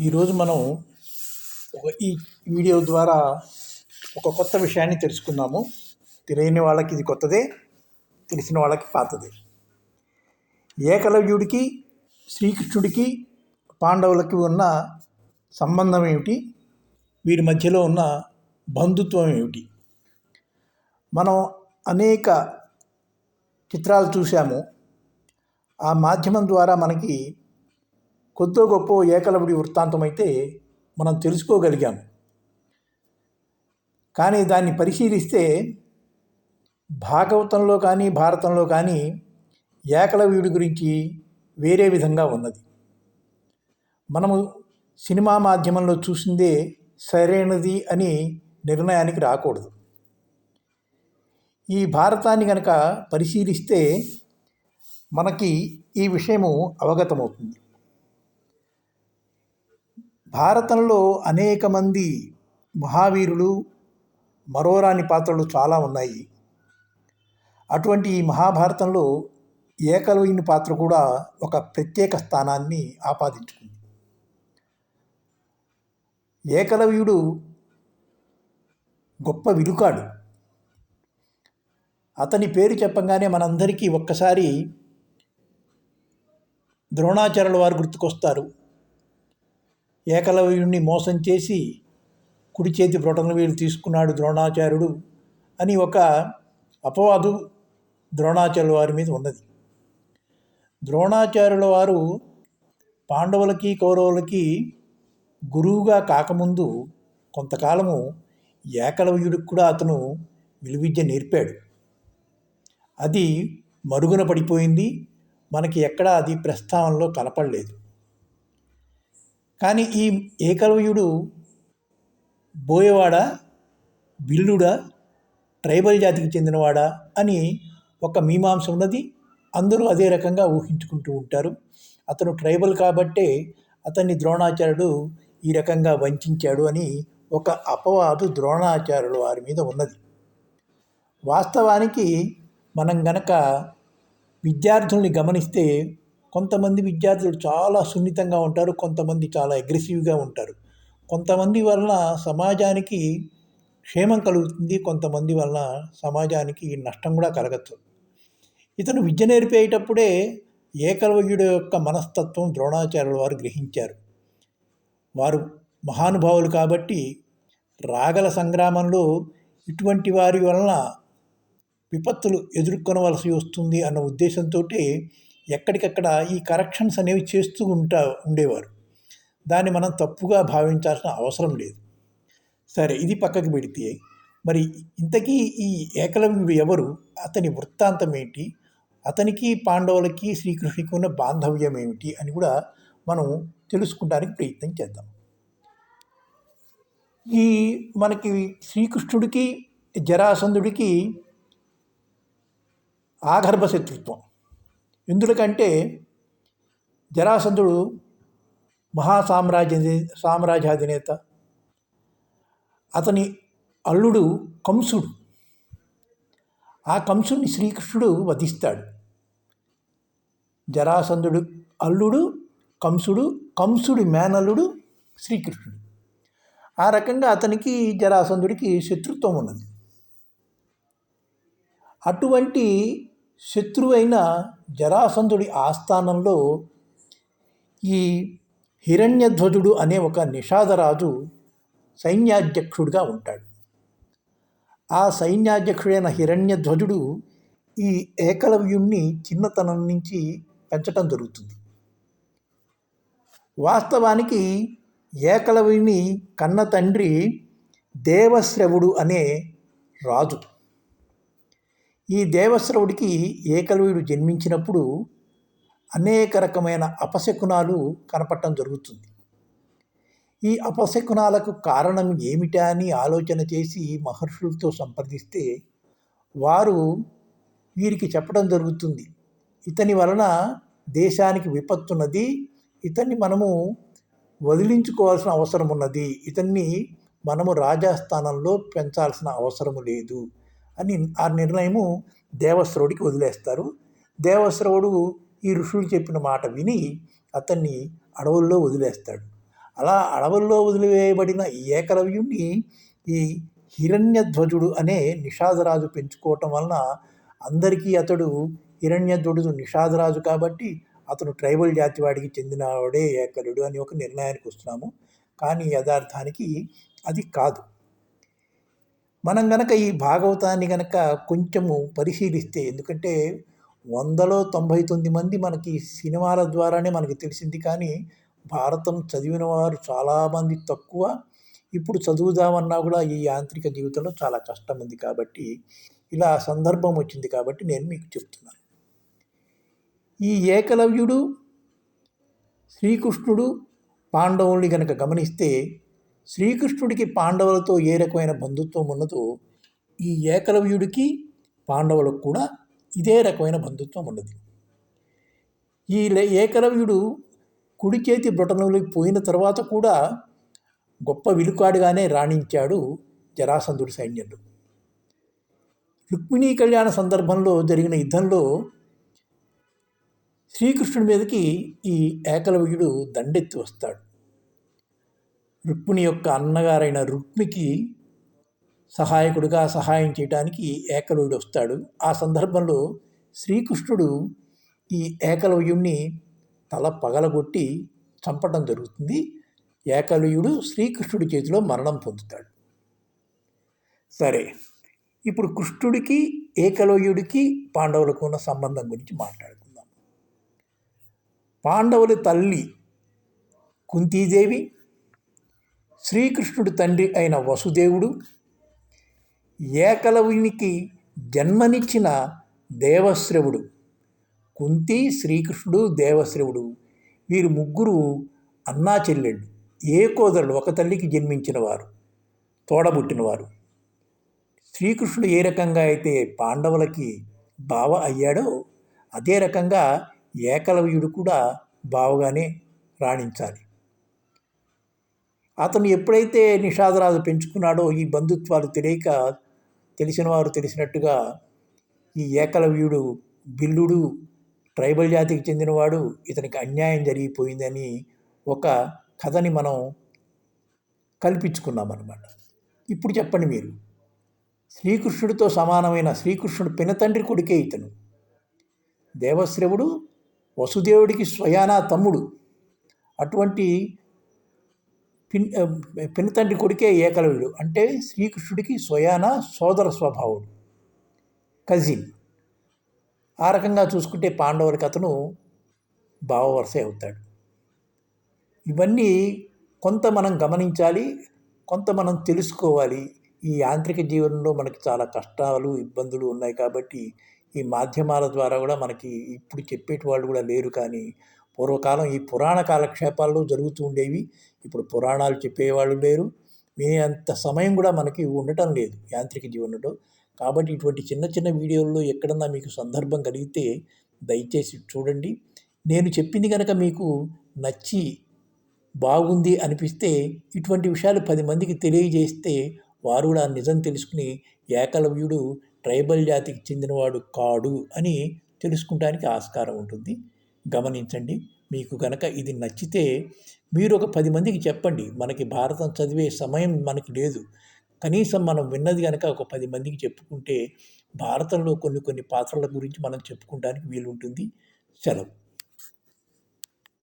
ఈరోజు మనం ఒక ఈ వీడియో ద్వారా ఒక కొత్త విషయాన్ని తెలుసుకుందాము. తెలియని వాళ్ళకి ఇది కొత్తదే తెలిసిన వాళ్ళకి పాతదే. ఏకలవ్యుడికి శ్రీకృష్ణుడికి పాండవులకి ఉన్న సంబంధం ఏమిటి? వీరి మధ్యలో ఉన్న బంధుత్వం ఏమిటి? మనం అనేక చిత్రాలు చూసాము ఆ మాధ్యమం ద్వారా మనకి కొద్దో గొప్ప ఏకలవుడి వృత్తాంతం అయితే మనం తెలుసుకోగలిగాము కానీ దాన్ని పరిశీలిస్తే భాగవతంలో కానీ భారతంలో కానీ ఏకలవ్యుడి గురించి వేరే విధంగా ఉన్నది. మనము సినిమా మాధ్యమంలో చూసిందే సరైనది అని నిర్ణయానికి రాకూడదు. ఈ భారతాన్ని కనుక పరిశీలిస్తే మనకి ఈ విషయము అవగతమవుతుంది. భారతంలో అనేక మంది మహావీరులు మరోరాని పాత్రలు చాలా ఉన్నాయి. అటువంటి ఈ మహాభారతంలో ఏకలవ్యుని పాత్ర కూడా ఒక ప్రత్యేక స్థానాన్ని ఆపాదించుకుంది. ఏకలవ్యుడు గొప్ప విలుకాడు అతని పేరు చెప్పంగానే మనందరికీ ఒక్కసారి ద్రోణాచార్యుల వారు గుర్తుకొస్తారు. ఏకలవ్యుణ్ణి మోసం చేసి కుడి చేతి బ్రొటన వీలు తీసుకున్నాడు ద్రోణాచార్యుడు అని ఒక అపవాదు ద్రోణాచార్యుల వారి మీద ఉన్నది. ద్రోణాచార్యుల వారు పాండవులకి కౌరవులకి గురువుగా కాకముందు కొంతకాలము ఏకలవ్యుడికి కూడా అతను విలువిద్య నేర్పాడు. అది మరుగున పడిపోయింది మనకి ఎక్కడా అది ప్రస్తావనలో కనపడలేదు. కానీ ఈ ఏకలవ్యుడు బోయవాడా బిల్లుడా ట్రైబల్ జాతికి చెందినవాడా అని ఒక మీమాంస ఉన్నది. అందరూ అదే రకంగా ఊహించుకుంటూ ఉంటారు. అతను ట్రైబల్ కాబట్టే అతన్ని ద్రోణాచార్యుడు ఈ రకంగా వంచాడు అని ఒక అపవాదు ద్రోణాచార్యుల వారి మీద ఉన్నది. వాస్తవానికి మనం గనక విద్యార్థుల్ని గమనిస్తే కొంతమంది విద్యార్థులు చాలా సున్నితంగా ఉంటారు కొంతమంది చాలా అగ్రెసివ్గా ఉంటారు. కొంతమంది వలన సమాజానికి క్షేమం కలుగుతుంది కొంతమంది వలన సమాజానికి నష్టం కూడా కలగచ్చు. ఇతను విద్య నేర్పేటప్పుడే ఏకలవ్యుడు యొక్క మనస్తత్వం ద్రోణాచార్యుల వారు గ్రహించారు. వారు మహానుభావులు కాబట్టి రాగల సంగ్రామంలో ఇటువంటి వారి వలన విపత్తులు ఎదుర్కొనవలసి వస్తుంది అన్న ఉద్దేశంతో ఎక్కడికక్కడ ఈ కరెక్షన్స్ అనేవి చేస్తూ ఉంటా ఉండేవారు. దాన్ని మనం తప్పుగా భావించాల్సిన అవసరం లేదు. సరే ఇది పక్కకి పెడితే మరి ఇంతకీ ఈ ఏకలవ్యుడు ఎవరు? అతని వృత్తాంతం ఏంటి? అతనికి పాండవులకి శ్రీకృష్ణుడికి ఉన్న బాంధవ్యం ఏమిటి? అని కూడా మనం తెలుసుకోవడానికి ప్రయత్నం చేద్దాం. ఈ మనకి శ్రీకృష్ణుడికి జరాసంధుడికి ఆగర్భ శత్రుత్వం ఎందుకంటే జరాసంధుడు మహాసామ్రాజ్య సామ్రాజ్యాధినేత. అతని అల్లుడు కంసుడు. ఆ కంసుడిని శ్రీకృష్ణుడు వధిస్తాడు. జరాసంధుడు అల్లుడు కంసుడు కంసుడి మేనల్లుడు శ్రీకృష్ణుడు. ఆ రకంగా అతనికి జరాసంధుడికి శత్రుత్వం ఉన్నది. అటువంటి శత్రువైన జరాసంధుడి ఆస్థానంలో ఈ హిరణ్యధ్వజుడు అనే ఒక నిషాదరాజు సైన్యాధ్యక్షుడిగా ఉంటాడు. ఆ సైన్యాధ్యక్షుడైన హిరణ్యధ్వజుడు ఈ ఏకలవ్యుణ్ణి చిన్నతనం నుంచి పెంచటం జరుగుతుంది. వాస్తవానికి ఏకలవ్యుని కన్న తండ్రి దేవశ్రవుడు అనే రాజు. ఈ దేవశ్రవుడికి ఏకలవ్యుడు జన్మించినప్పుడు అనేక రకమైన అపశకునాలు కనపడటం జరుగుతుంది. ఈ అపశకునాలకు కారణం ఏమిటా అని ఆలోచన చేసి మహర్షులతో సంప్రదిస్తే వారు వీరికి చెప్పడం జరుగుతుంది. ఇతని వలన దేశానికి విపత్తున్నది ఇతన్ని మనము వదిలించుకోవాల్సిన అవసరం ఉన్నది ఇతన్ని మనము రాజాస్థానంలో పెంచాల్సిన అవసరము లేదు. అని ఆ నిర్ణయము దేవశ్రవుడికి వదిలేస్తారు. దేవశ్రవుడు ఈ ఋషులు చెప్పిన మాట విని అతన్ని అడవుల్లో వదిలేస్తాడు. అలా అడవుల్లో వదిలివేయబడిన ఈ ఏకలవ్యుణ్ణి ఈ హిరణ్యధ్వజుడు అనే నిషాదరాజు పెంచుకోవటం వలన అందరికీ అతడు హిరణ్యధ్వజుడు నిషాదరాజు కాబట్టి అతను ట్రైబల్ జాతివాడికి చెందినవాడే ఏకలుడు అని ఒక నిర్ణయానికి వస్తున్నాము. కానీ యథార్థానికి అది కాదు. మనం గనక ఈ భాగవతాన్ని గనక కొంచెము పరిశీలిస్తే ఎందుకంటే వందలో తొంభై తొమ్మిది మంది మనకి సినిమాల ద్వారానే మనకి తెలిసింది. కానీ భారతం చదివిన వారు చాలామంది తక్కువ. ఇప్పుడు చదువుదామన్నా కూడా ఈ యాంత్రిక జీవితంలో చాలా కష్టం ఉంది కాబట్టి ఇలా సందర్భం వచ్చింది కాబట్టి నేను మీకు చెప్తున్నాను. ఈ ఏకలవ్యుడు శ్రీకృష్ణుడు పాండవుల్ని గనక గమనిస్తే శ్రీకృష్ణుడికి పాండవులతో ఏ రకమైన బంధుత్వం ఉన్నదో ఈ ఏకలవ్యుడికి పాండవులకు కూడా ఇదే రకమైన బంధుత్వం ఉన్నది. ఈ ఏకలవ్యుడు కుడి చేతి బ్రొటనలోకి పోయిన తర్వాత కూడా గొప్ప విలుకాడుగానే రాణించాడు జరాసంధుడి సైన్యంలో రుక్మిణీ కళ్యాణ సందర్భంలో జరిగిన యుద్ధంలో శ్రీకృష్ణుడి మీదకి ఈ ఏకలవ్యుడు దండెత్తి వస్తాడు. రుక్మిణి యొక్క అన్నగారైన రుక్మికి సహాయకుడిగా సహాయం చేయడానికి ఏకలవ్యుడు వస్తాడు. ఆ సందర్భంలో శ్రీకృష్ణుడు ఈ ఏకలవ్యుణ్ణి తల పగలగొట్టి చంపటం జరుగుతుంది. ఏకలవ్యుడు శ్రీకృష్ణుడి చేతిలో మరణం పొందుతాడు. సరే ఇప్పుడు కృష్ణుడికి ఏకలవ్యుడికి పాండవులకు ఉన్న సంబంధం గురించి మాట్లాడుకుందాం. పాండవుల తల్లి కుంతీదేవి శ్రీకృష్ణుడి తండ్రి అయిన వసుదేవుడు ఏకలవునికి జన్మనిచ్చిన దేవశ్రవుడు. కుంతి శ్రీకృష్ణుడు దేవశ్రవుడు. వీరు ముగ్గురు అన్నా చెల్లెళ్ళు. ఏ కోదరుడు? ఒక తల్లికి జన్మించిన వారు తోడబుట్టినవారు. శ్రీకృష్ణుడు ఏ రకంగా అయితే పాండవులకి బావ అయ్యాడో అదే రకంగా ఏకలవ్యుడు కూడా బావగానే రాణించాలి. అతను ఎప్పుడైతే నిషాదరాజు పెంచుకున్నాడో ఈ బంధుత్వాలు తెలియక తెలిసిన వారు తెలిసినట్టుగా ఈ ఏకలవ్యుడు బిల్లుడు ట్రైబల్ జాతికి చెందినవాడు ఇతనికి అన్యాయం జరిగిపోయిందని ఒక కథని మనం కల్పించుకున్నాం అనమాట ఇప్పుడు చెప్పండి మీరు. శ్రీకృష్ణుడితో సమానమైన శ్రీకృష్ణుడు పినతండ్రి కొడుకే ఇతను. దేవశ్రవుడు వసుదేవుడికి స్వయానా తమ్ముడు. అటువంటి పిన్ పినతండ్రి కొడుకే ఏకలవ్యుడు. అంటే శ్రీకృష్ణుడికి స్వయాన సోదర స్వభావుడు కజిన్. ఆ రకంగా చూసుకుంటే పాండవులకి అతను భావవరసే అవుతాడు. ఇవన్నీ కొంత మనం గమనించాలి కొంత మనం తెలుసుకోవాలి. ఈ యాంత్రిక జీవనంలో మనకి చాలా కష్టాలు ఇబ్బందులు ఉన్నాయి కాబట్టి ఈ మాధ్యమాల ద్వారా కూడా మనకి ఇప్పుడు చెప్పేటి వాళ్ళు కూడా లేరు కానీ పూర్వకాలం ఈ పురాణ కాలక్షేపాల్లో జరుగుతూ ఉండేవి. ఇప్పుడు పురాణాలు చెప్పేవాళ్ళు లేరు. వినేంత సమయం కూడా మనకి ఉండటం లేదు యాంత్రిక జీవనంలో. కాబట్టి ఇటువంటి చిన్న చిన్న వీడియోల్లో ఎక్కడన్నా మీకు సందర్భం కలిగితే దయచేసి చూడండి. నేను చెప్పింది కనుక మీకు నచ్చి బాగుంది అనిపిస్తే ఇటువంటి విషయాలు పది మందికి తెలియజేస్తే వారు కూడా నిజం తెలుసుకుని ఏకలవ్యుడు ట్రైబల్ జాతికి చెందినవాడు కాడు అని తెలుసుకుంటానికి ఆస్కారం ఉంటుంది. గమనించండి. మీకు కనుక ఇది నచ్చితే మీరు ఒక పది మందికి చెప్పండి. మనకి భారతం చదివే సమయం మనకి లేదు. కనీసం మనం విన్నది కనుక ఒక పది మందికి చెప్పుకుంటే భారతంలో కొన్ని కొన్ని పాత్రల గురించి మనం చెప్పుకోవడానికి వీలుంటుంది. సెలవు.